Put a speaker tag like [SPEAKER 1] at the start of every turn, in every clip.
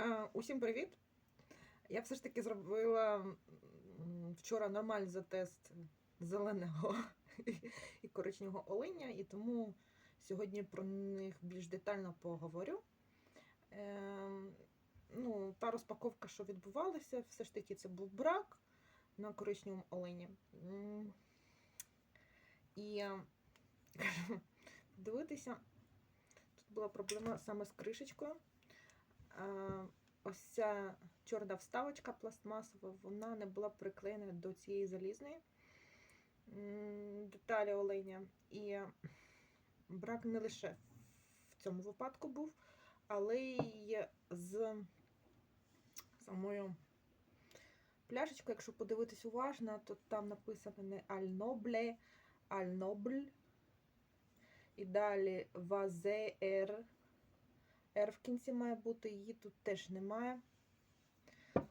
[SPEAKER 1] Е, Усім привіт! Я все ж таки зробила вчора нормальний затест зеленого і коричневого оленя, і тому сьогодні про них більш детально поговорю. Ем, Ну, та розпаковка, що відбувалася, все ж таки це був брак на коричневому олені. І е, дивитися, тут була проблема саме з кришечкою. Ось ця чорна вставочка пластмасова, вона не була приклеєна до цієї залізної деталі оленя. І брак не лише в цьому випадку був, але й з самою пляшечкою, якщо подивитись уважно, то там написано не Аль Нобле, Аль Нобль. І далі Вазе Р. R в кінці має бути, її тут теж немає.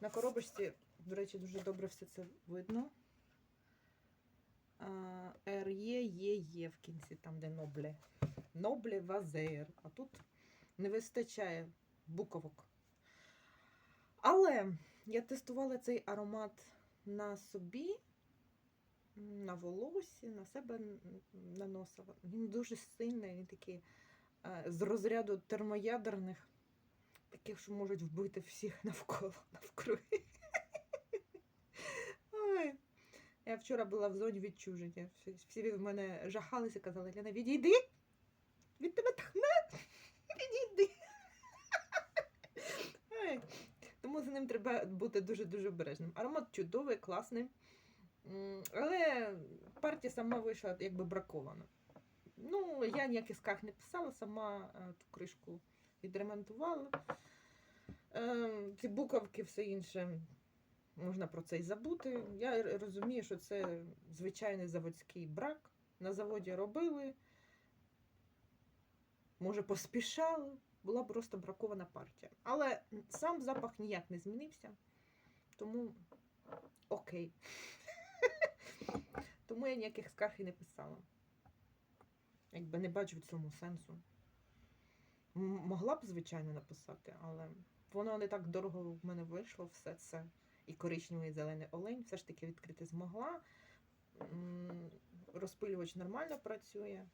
[SPEAKER 1] На коробочці, до речі, дуже добре все це видно. R є, є, є в кінці, там, де Нобле. Нобле Вазеєр. А тут не вистачає буковок. Але я тестувала цей аромат на собі, на волосі, на себе наносила. Він дуже сильний, він такий з розряду термоядерних, таких, що можуть вбити всіх навколо навкруги. Я вчора була в зоні відчуження. Всі, від мене жахалися, казали, Лена, відійди! Від тебе тхне! Відійди! Тому за ним треба бути дуже-дуже обережним. Аромат чудовий, класний. Але партія сама вийшла якби бракована. Ну, я ніяких скарг не писала, сама е, ту кришку відремонтувала. Е, ці буковки, все інше, можна про це й забути. Я розумію, що це звичайний заводський брак. На заводі робили, може, поспішали, була просто бракована партія. Але сам запах ніяк не змінився, тому окей. Тому я ніяких скарг і не писала. Якби не бачу в цьому сенсу. Могла б, звичайно, написати, але воно не так дорого в мене вийшло все це. І коричневий і зелений олень все ж таки відкрити змогла. Розпилювач нормально працює.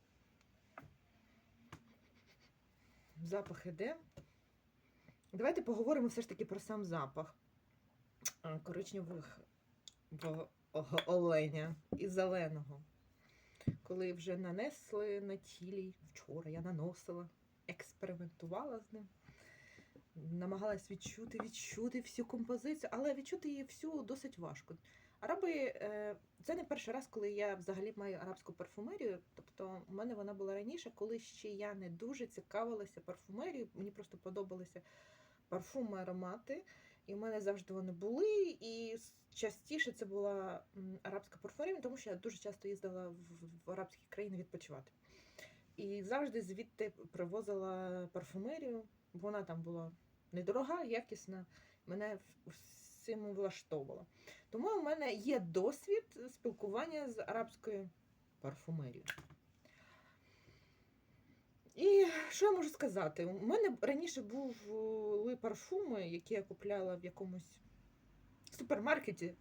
[SPEAKER 1] Запах іде. Давайте поговоримо все ж таки про сам запах е, коричневих оленя і зеленого. Коли вже нанесли на тілі, вчора я наносила, експериментувала з ним, намагалась відчути, відчути всю композицію, але відчути її всю досить важко. Араби, е, це не перший раз, коли я взагалі маю арабську парфумерію. Тобто, у мене вона була раніше, коли ще я не дуже цікавилася парфумерією. Мені просто подобалися парфуми, аромати. І в мене завжди вони були. І частіше це була арабська парфумерія, тому що я дуже часто їздила в, арабські країни відпочивати. І завжди звідти привозила парфумерію. Вона там була недорога, якісна. Мене всім влаштовувала. Тому у мене є досвід спілкування з арабською парфумерією. І що я можу сказати? У мене раніше були парфуми, які я купляла в якомусь супермаркеті.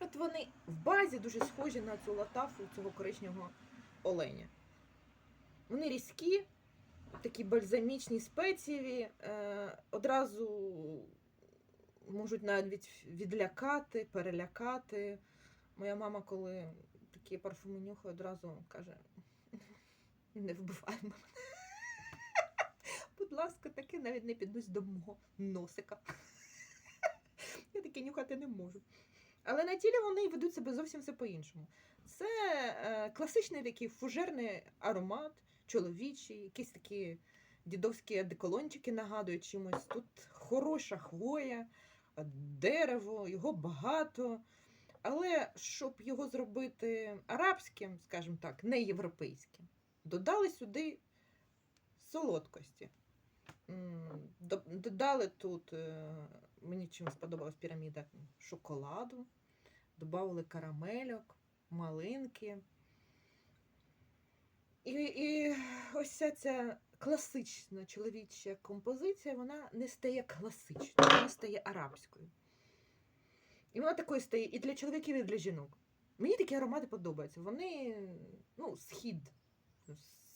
[SPEAKER 1] От вони в базі дуже схожі на цю латафу цього коричневого оленя. Вони різкі, такі бальзамічні, спецієві, е, одразу можуть навіть відлякати, перелякати. Моя мама, коли такі парфуми нюхає, одразу каже: не вбивай мене. Будь ласка, таке навіть не піднось до мого носика. Я таке нюхати не можу. Але на тілі вони ведуть себе зовсім все по-іншому. Це е, класичний такий фужерний аромат, чоловічий, якісь такі дідовські одеколончики нагадують чимось. Тут хороша хвоя, дерево, його багато. Але щоб його зробити арабським, скажімо так, не європейським, додали сюди солодкості. Додали тут, е, мені чим сподобалась піраміда шоколаду, додали карамельок, малинки. І, і ось ця, класична чоловіча композиція, вона не стає класичною, вона стає арабською. І вона такою стає і для чоловіків, і для жінок. Мені такі аромати подобаються. Вони ну, схід.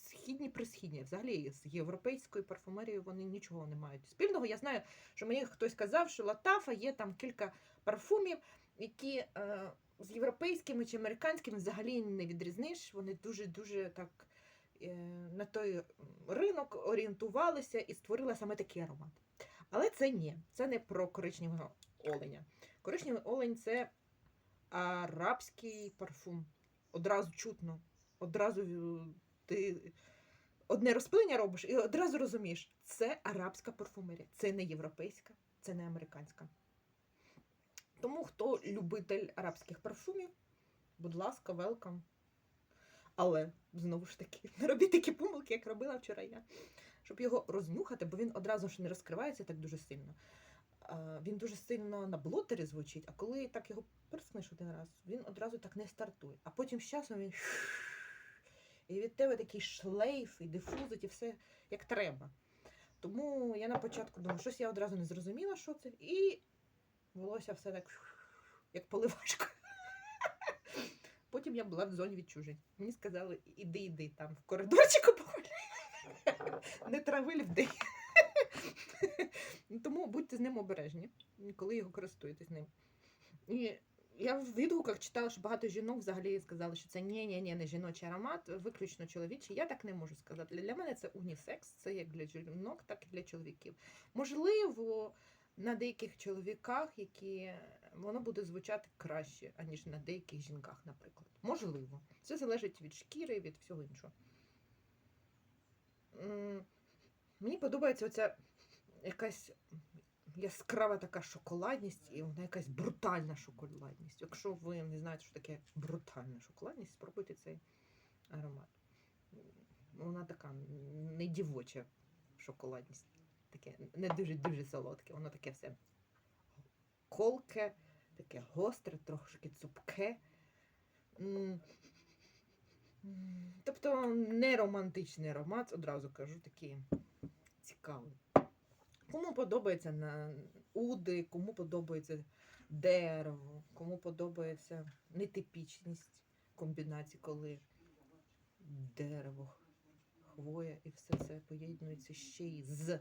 [SPEAKER 1] Східні присхідні. Взагалі з європейською парфумерією вони нічого не мають спільного. Я знаю, що мені хтось казав, що Латафа є там кілька парфумів, які е, з європейськими чи американськими взагалі не відрізниш. Вони дуже-дуже так е, на той ринок орієнтувалися і створили саме такий аромат. Але це ні, це не про коричневого оленя. Коричневий олень це арабський парфум. Одразу чутно, одразу ти одне розпилення робиш і одразу розумієш, це арабська парфумерія, це не європейська, це не американська. Тому хто любитель арабських парфумів, будь ласка, велкам. Але знову ж таки, не робіть такі помилки, як робила вчора я, щоб його рознюхати, бо він одразу ж не розкривається так дуже сильно. Він дуже сильно на блотері звучить, а коли так його прискнеш один раз, він одразу так не стартує. А потім з часом він і від тебе такий шлейф, і дифузить, і все як треба. Тому я на початку думала, щось я одразу не зрозуміла, що це, і волосся все так, як поливашка. Потім я була в зоні відчужень. Мені сказали, іди, іди там в коридорчику погуляй. Не трави людей. Тому будьте з ним обережні, коли його користуєтесь ним. І я в відгуках читала, що багато жінок взагалі сказали, що це ні ні ні не жіночий аромат, виключно чоловічий. Я так не можу сказати. Для мене це унісекс, це як для жінок, так і для чоловіків. Можливо, на деяких чоловіках, які воно буде звучати краще, аніж на деяких жінках, наприклад. Можливо. Це залежить від шкіри, від всього іншого. Мені подобається оця якась яскрава така шоколадність і вона якась брутальна шоколадність. Якщо ви не знаєте, що таке брутальна шоколадність, спробуйте цей аромат. Вона така не дівоча шоколадність. Таке не дуже-дуже солодке. Воно таке все колке, таке гостре, трошки цупке. Тобто не романтичний аромат, одразу кажу, такий цікавий. Кому подобається на уди, кому подобається дерево, кому подобається нетипічність комбінацій, коли дерево, хвоя і все це поєднується ще й з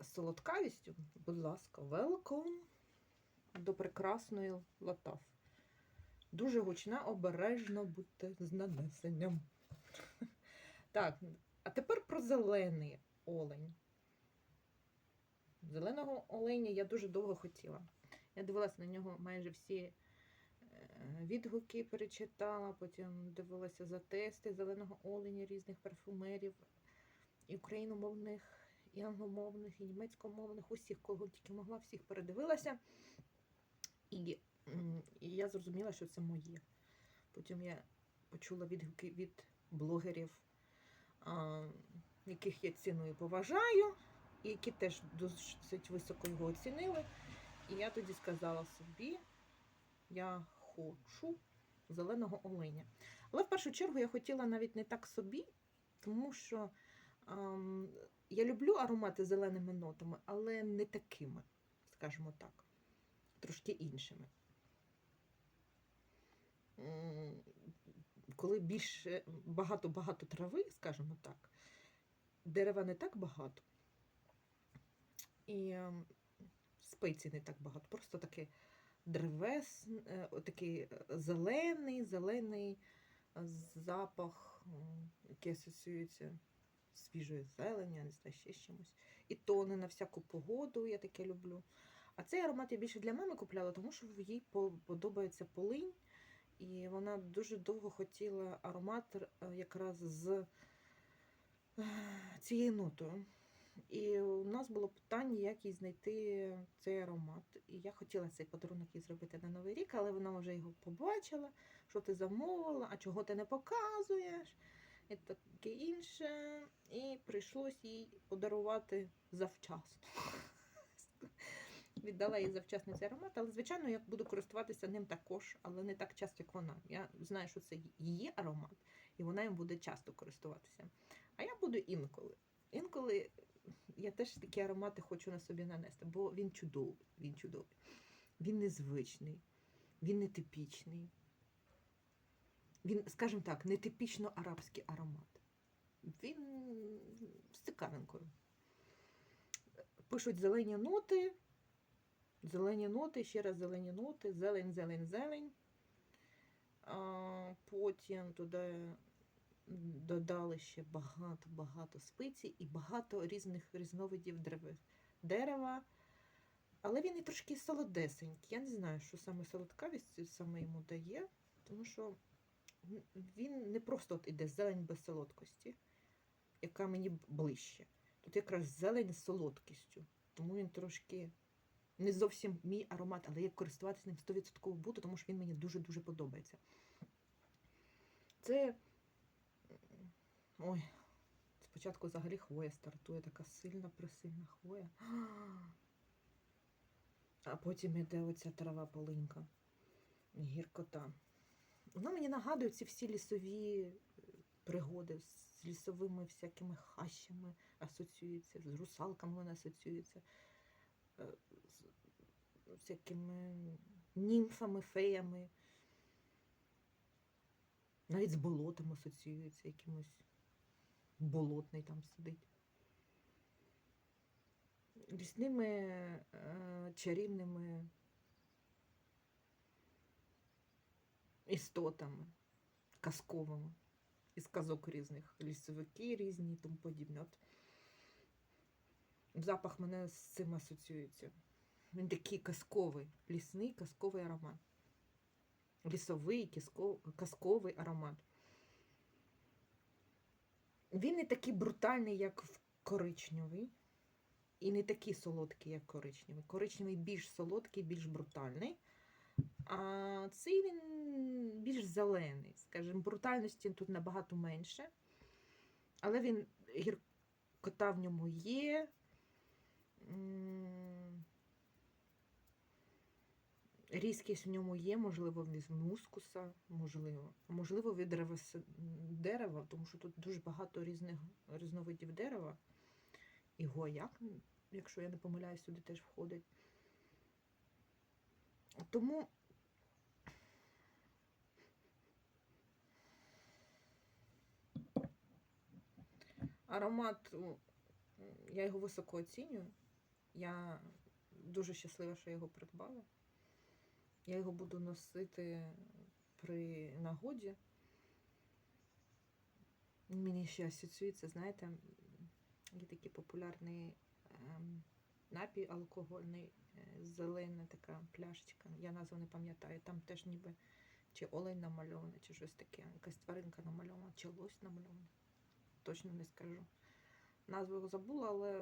[SPEAKER 1] солодкавістю. Будь ласка, welcome до прекрасної латаф. Дуже гучна, обережно будьте з нанесенням. Так, а тепер про зелений олень. Зеленого оленя я дуже довго хотіла. Я дивилася на нього майже всі е, відгуки, перечитала, потім дивилася за тести зеленого оленя різних парфумерів, і україномовних, і англомовних, і німецькомовних, усіх, кого тільки могла, всіх передивилася. І, і я зрозуміла, що це моє. Потім я почула відгуки від блогерів, яких я ціную і поважаю які теж досить високо його оцінили. І я тоді сказала собі, я хочу зеленого оленя. Але в першу чергу я хотіла навіть не так собі, тому що ем, я люблю аромати зеленими нотами, але не такими, скажімо так, трошки іншими. Коли більше багато-багато трави, скажімо так, дерева не так багато. І ем, спецій не так багато. Просто таке древес, е, такий е, зелений, зелений е, запах, який асоціюється свіжою зеленю, не знаю, ще чимось. І тони на всяку погоду, я таке люблю. А цей аромат я більше для мами купляла, тому що їй подобається полинь. І вона дуже довго хотіла аромат якраз з цією нотою. І у нас було питання, як їй знайти цей аромат. І я хотіла цей подарунок їй зробити на Новий рік, але вона вже його побачила, що ти замовила, а чого ти не показуєш, і таке інше. І прийшлось їй подарувати завчасно. Віддала їй завчасно цей аромат, але, звичайно, я буду користуватися ним також, але не так часто, як вона. Я знаю, що це її аромат, і вона їм буде часто користуватися. А я буду інколи. інколи я теж такі аромати хочу на собі нанести, бо він чудовий, він чудовий. Він незвичний, він нетипічний. Він, скажімо так, нетипічно арабський аромат. Він з цікавинкою. Пишуть зелені ноти, зелені ноти, ще раз зелені ноти, зелень, зелень, зелень. А, потім туди додали ще багато-багато спецій і багато різних різновидів дерева. Але він і трошки солодесенький. Я не знаю, що саме солодкавість саме йому дає, тому що він не просто от іде зелень без солодкості, яка мені ближче. Тут якраз зелень з солодкістю. Тому він трошки не зовсім мій аромат, але я користуватися ним 100% буду, тому що він мені дуже-дуже подобається. Це. Ой, спочатку взагалі хвоя стартує, така сильна, присильна хвоя. А потім іде оця трава полинька, гіркота. Воно мені нагадує ці всі лісові е, пригоди з лісовими всякими хащами асоціюється, з русалками вона асоціюється, е, з всякими німфами, феями. Навіть з болотом асоціюється якимось болотний там сидить. Лісними е, чарівними істотами, казковими, із казок різних, лісовики різні і тому подібне. От запах мене з цим асоціюється. Він такий казковий, лісний казковий аромат. Лісовий казковий аромат. Він не такий брутальний, як в коричневий, і не такий солодкий, як коричневий. Коричневий більш солодкий, більш брутальний. А цей він більш зелений. Скажімо, брутальності тут набагато менше. Але він гіркота в ньому є. Різкість в ньому є, можливо, від мускуса, можливо. Можливо, від дерева, тому що тут дуже багато різних різновидів дерева. І гояк, якщо я не помиляюсь, сюди теж входить. Тому аромат, я його високо оцінюю. Я дуже щаслива, що я його придбала. Я його буду носити при нагоді. Мені ще асоціюється, знаєте, є такий популярний ем, напій алкогольний, е, зелена така пляшечка. Я назву не пам'ятаю. Там теж ніби чи олень намальована, чи щось таке, якась тваринка намальована, чи лось намальована. Точно не скажу. Назву його забула, але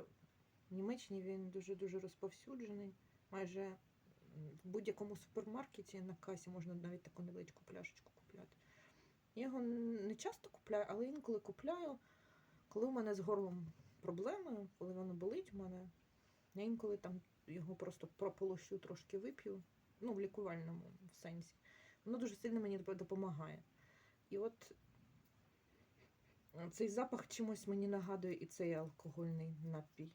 [SPEAKER 1] в Німеччині він дуже-дуже розповсюджений. Майже в будь-якому супермаркеті на касі можна навіть таку невеличку пляшечку купляти. Я його не часто купляю, але інколи купляю, коли у мене з горлом проблеми, коли воно болить у мене. Я інколи там його просто прополощу, трошки вип'ю, ну, в лікувальному сенсі. Воно дуже сильно мені допомагає. І от цей запах чимось мені нагадує і цей алкогольний напій.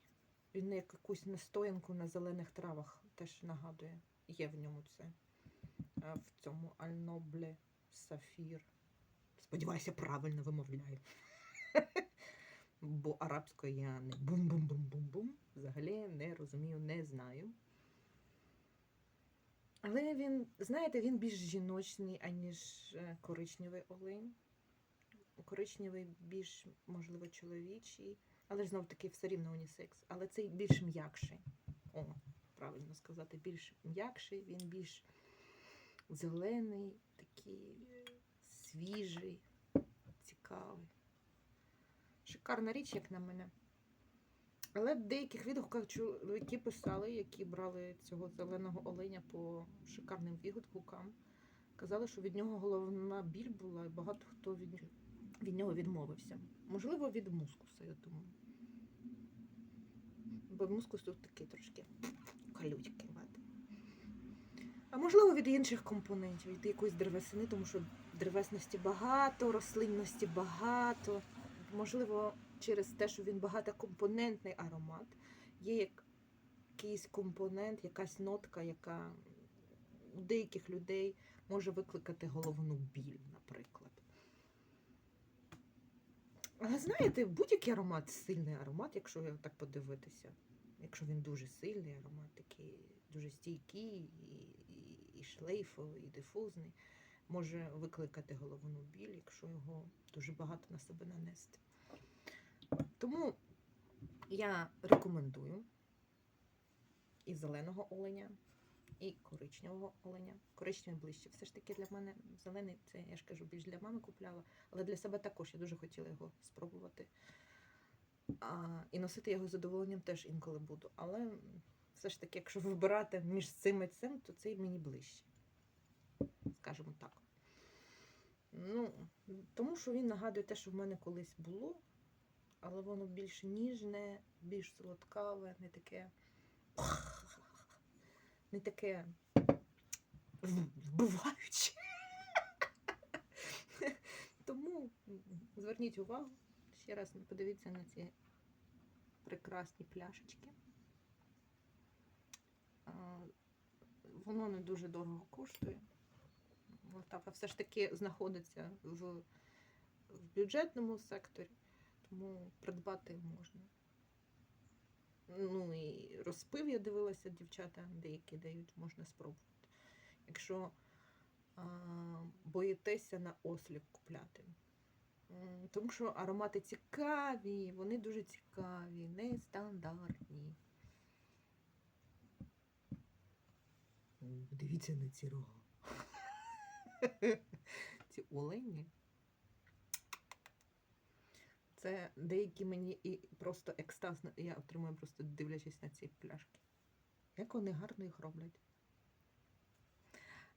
[SPEAKER 1] Він на якусь настоянку на зелених травах теж нагадує. Є в ньому це. Е, В цьому Альнобле Сафір. Сподіваюся, правильно вимовляю. Бо арабською я не бум-бум-бум-бум-бум. Взагалі не розумію, не знаю. Але він, знаєте, він більш жіночний, аніж е, коричневий олень. Коричневий більш, можливо, чоловічий, але ж знов таки все рівно унісекс. Але цей більш м'якший. О, правильно сказати, більш м'якший, він більш зелений, такий свіжий, цікавий. Шикарна річ, як на мене. Але в деяких відгуках чоловіки писали, які брали цього зеленого оленя по шикарним відгукам. Казали, що від нього головна біль була, і багато хто від, від нього відмовився. Можливо, від мускуса, я думаю. Бо мускус тут такий трошки колючкий. А можливо, від інших компонентів, від якоїсь древесини, тому що древесності багато, рослинності багато. Можливо, через те, що він багатокомпонентний аромат, є якийсь компонент, якась нотка, яка у деяких людей може викликати головну біль, наприклад. Але знаєте, будь-який аромат сильний аромат, якщо так подивитися. Якщо він дуже сильний аромат, такий дуже стійкий, і, і, і шлейфовий, і дифузний, може викликати головну біль, якщо його дуже багато на себе нанести. Тому я рекомендую і зеленого оленя, і коричневого оленя. Коричневий ближче. Все ж таки для мене зелений, це я ж кажу, більш для мами купляла, але для себе також я дуже хотіла його спробувати. А, і носити його з задоволенням теж інколи буду. Але все ж таки, якщо вибирати між цим і цим, то цей мені ближче. Скажімо так. Ну, тому що він нагадує те, що в мене колись було, але воно більш ніжне, більш солодкаве, не таке. Не таке вбиваюче. Тому зверніть увагу, ще раз подивіться на ці прекрасні пляшечки. Воно не дуже дорого коштує. Латафа все ж таки знаходиться в, в бюджетному секторі, тому придбати можна. Ну і розпив я дивилася, дівчата деякі дають, можна спробувати. Якщо а, боїтеся на осліп купляти. М, Тому що аромати цікаві, вони дуже цікаві, нестандартні. Дивіться на ці рога. Ці олені. Це деякі мені і просто екстазно. Я отримую просто дивлячись на ці пляшки. Як вони гарно їх роблять.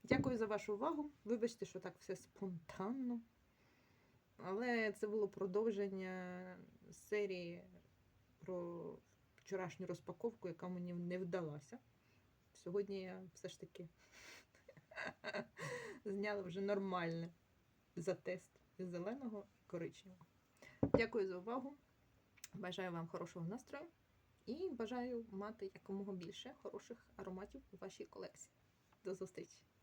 [SPEAKER 1] Дякую за вашу увагу. Вибачте, що так все спонтанно. Але це було продовження серії про вчорашню розпаковку, яка мені не вдалася. Сьогодні я все ж таки зняла вже нормальне за тест із зеленого і коричневого. Дякую за увагу. Бажаю вам хорошого настрою і бажаю мати якомога більше хороших ароматів у вашій колекції. До зустрічі!